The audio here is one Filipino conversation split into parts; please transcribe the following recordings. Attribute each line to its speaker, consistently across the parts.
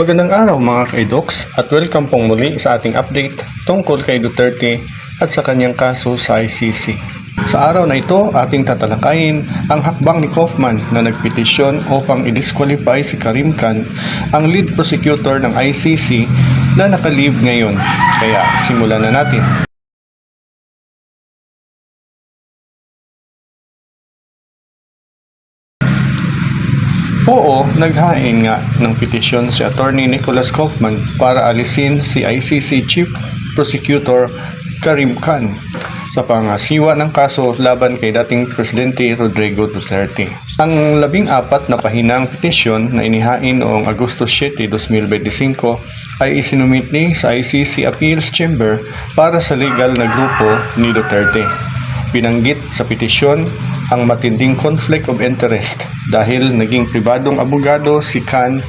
Speaker 1: Magandang araw mga kaidoks at welcome pong muli sa ating update tungkol kay Duterte at sa kanyang kaso sa ICC. Sa araw na ito, ating tatalakayin ang hakbang ni Kaufman na nagpetisyon upang i-disqualify si Karim Khan, ang lead prosecutor ng ICC na nakalib ngayon. Kaya simulan na natin. Oo, naghain nga ng petisyon si Attorney Nicholas Kaufman para alisin si ICC Chief Prosecutor Karim Khan sa pangasiwa ng kaso laban kay dating Presidente Rodrigo Duterte. Ang labing apat na pahinang petisyon na inihain noong Agosto 7, 2025 ay isinumit ni sa ICC Appeals Chamber para sa legal na grupo ni Duterte. Binanggit sa petisyon ang matinding conflict of interest dahil naging pribadong abogado si Khan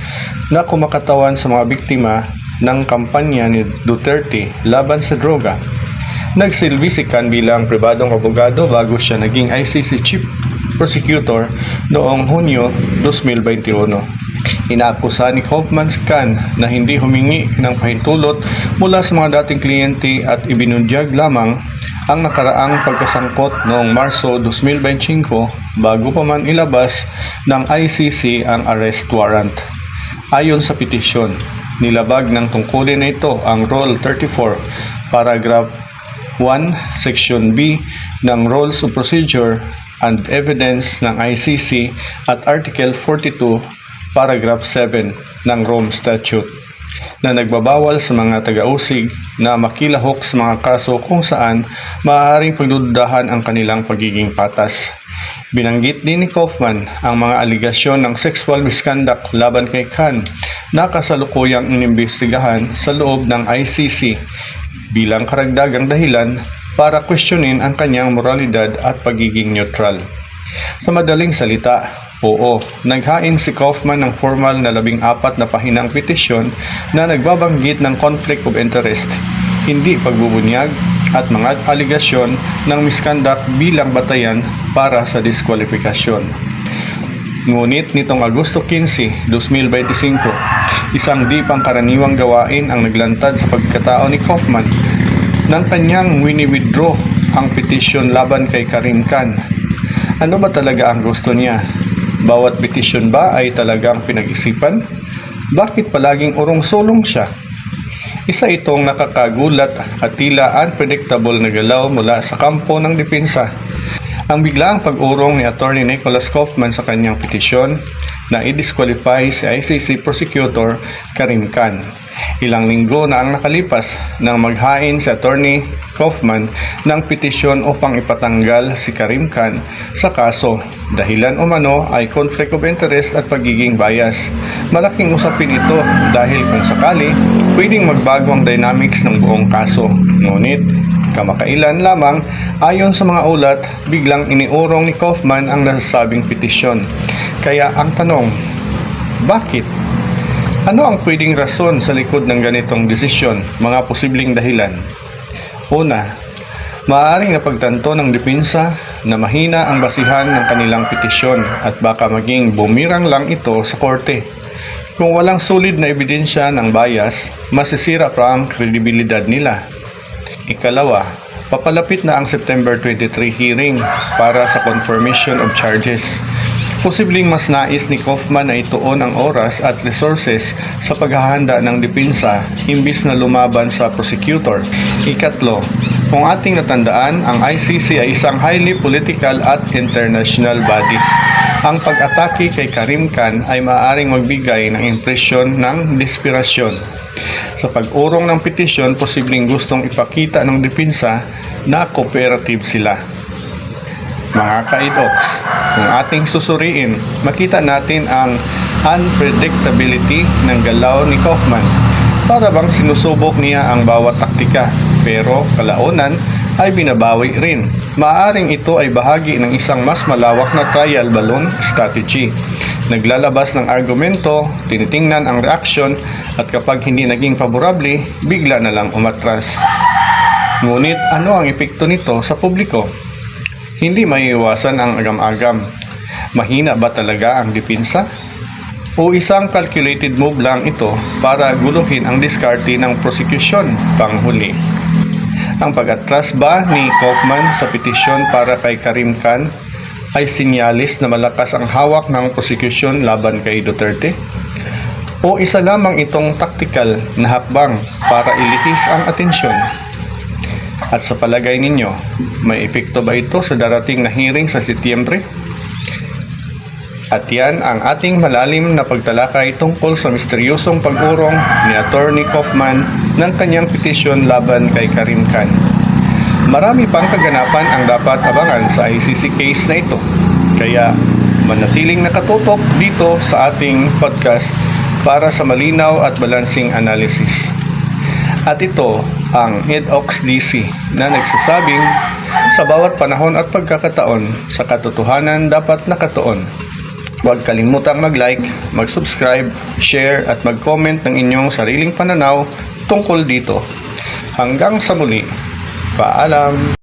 Speaker 1: na kumakatawan sa mga biktima ng kampanya ni Duterte laban sa droga. Nagsilbi si Khan bilang pribadong abogado bago siya naging ICC Chief Prosecutor noong Hunyo 2021. Inaakusa ni Kaufman si Khan na hindi humingi ng pahintulot mula sa mga dating kliyente at ibinunyag lamang ang nakaraang pagkasangkot noong Marso 2025 bago pa man ilabas ng ICC ang arrest warrant. Ayon sa petisyon, nilabag ng tungkulin na ito ang Rule 34, Paragraph 1, Section B ng Rules of Procedure and Evidence ng ICC at Article 42, Paragraph 7 ng Rome Statute na nagbabawal sa mga taga-usig na makilahok sa mga kaso kung saan maaaring pagdududahan ang kanilang pagiging patas. Binanggit din ni Kaufman ang mga aligasyon ng sexual misconduct laban kay Khan na kasalukuyang inimbestigahan sa loob ng ICC bilang karagdagang dahilan para questionin ang kanyang moralidad at pagiging neutral. Sa madaling salita, oo, naghain si Kaufman ng formal na labing apat na pahinang petisyon na nagbabanggit ng conflict of interest, hindi pagbubunyag at mga aligasyon ng misconduct bilang batayan para sa diskwalifikasyon. Ngunit nitong Agosto 15, 2025, isang di pangkaraniwang gawain ang naglantad sa pagkatao ni Kaufman nang kanyang wini-withdraw ang petisyon laban kay Karim Khan. Ano ba talaga ang gusto niya? Bawat petisyon ba ay talagang pinag-isipan? Bakit palaging urong-sulong siya? Isa itong nakakagulat at tila unpredictable na galaw mula sa kampo ng depensa. Ang biglaang pag-urong ni Attorney Nicholas Kaufman sa kanyang petisyon na i-disqualify si ICC Prosecutor Karim Khan. Ilang linggo na ang nakalipas nang maghain si Attorney Kaufman ng petisyon upang ipatanggal si Karim Khan sa kaso. Dahilan umano ay conflict of interest at pagiging bias. Malaking usapin ito dahil kung sakali, pwedeng magbago ang dynamics ng buong kaso. Ngunit, kamakailan lamang, ayon sa mga ulat, biglang iniurong ni Kaufman ang nasasabing petisyon. Kaya ang tanong, bakit? Ano ang pwedeng rason sa likod ng ganitong desisyon, mga posibleng dahilan? Una, maaaring napagtanto ng depensa na mahina ang basihan ng kanilang petisyon at baka maging bumirang lang ito sa korte. Kung walang solid na ebidensya ng bias, masisira pa ang kredibilidad nila. Ikalawa, papalapit na ang September 23 hearing para sa confirmation of charges. Posibleng mas nais ni Kaufman na ituon ang oras at resources sa paghahanda ng depensa imbis na lumaban sa prosecutor. Ikatlo, kung ating natandaan, ang ICC ay isang highly political at international body. Ang pag-atake kay Karim Khan ay maaaring magbigay ng impresyon ng desperasyon. Sa pag-urong ng petisyon, posibleng gustong ipakita ng depensa na cooperative sila. Mga kaidoks, kung ating susuriin, makita natin ang unpredictability ng galaw ni Kaufman. Para bang sinusubok niya ang bawat taktika, pero kalaunan ay binabawi rin. Maaring ito ay bahagi ng isang mas malawak na trial balloon strategy. Naglalabas ng argumento, tinitingnan ang reaksyon, at kapag hindi naging favorable, bigla na lang umatras. Ngunit ano ang epekto nito sa publiko? Hindi maiiwasan ang agam-agam. Mahina ba talaga ang depensa? o isang calculated move lang ito para guluhin ang diskarte ng prosecution panghuli. Ang pag-atras ba ni Kaufman sa petisyon para kay Karim Khan ay sinyalis na malakas ang hawak ng prosecution laban kay Duterte? O isa lamang itong taktikal na hakbang para ilihis ang atensyon? At sa palagay ninyo, may epekto ba ito sa darating na hearing sa Setyembre? At yan ang ating malalim na pagtalakay tungkol sa misteryosong pag-urong ni Attorney Kaufman ng kanyang petisyon laban kay Karim Khan. Marami pang kaganapan ang dapat abangan sa ICC case na ito. Kaya manatiling nakatutok dito sa ating podcast para sa malinaw at balansing analysis. At ito ang EDOX DC na nagsasabing sa bawat panahon at pagkakataon sa katotohanan dapat nakatuon. Huwag kalimutang mag-like, mag-subscribe, share at mag-comment ng inyong sariling pananaw tungkol dito. Hanggang sa muli, paalam!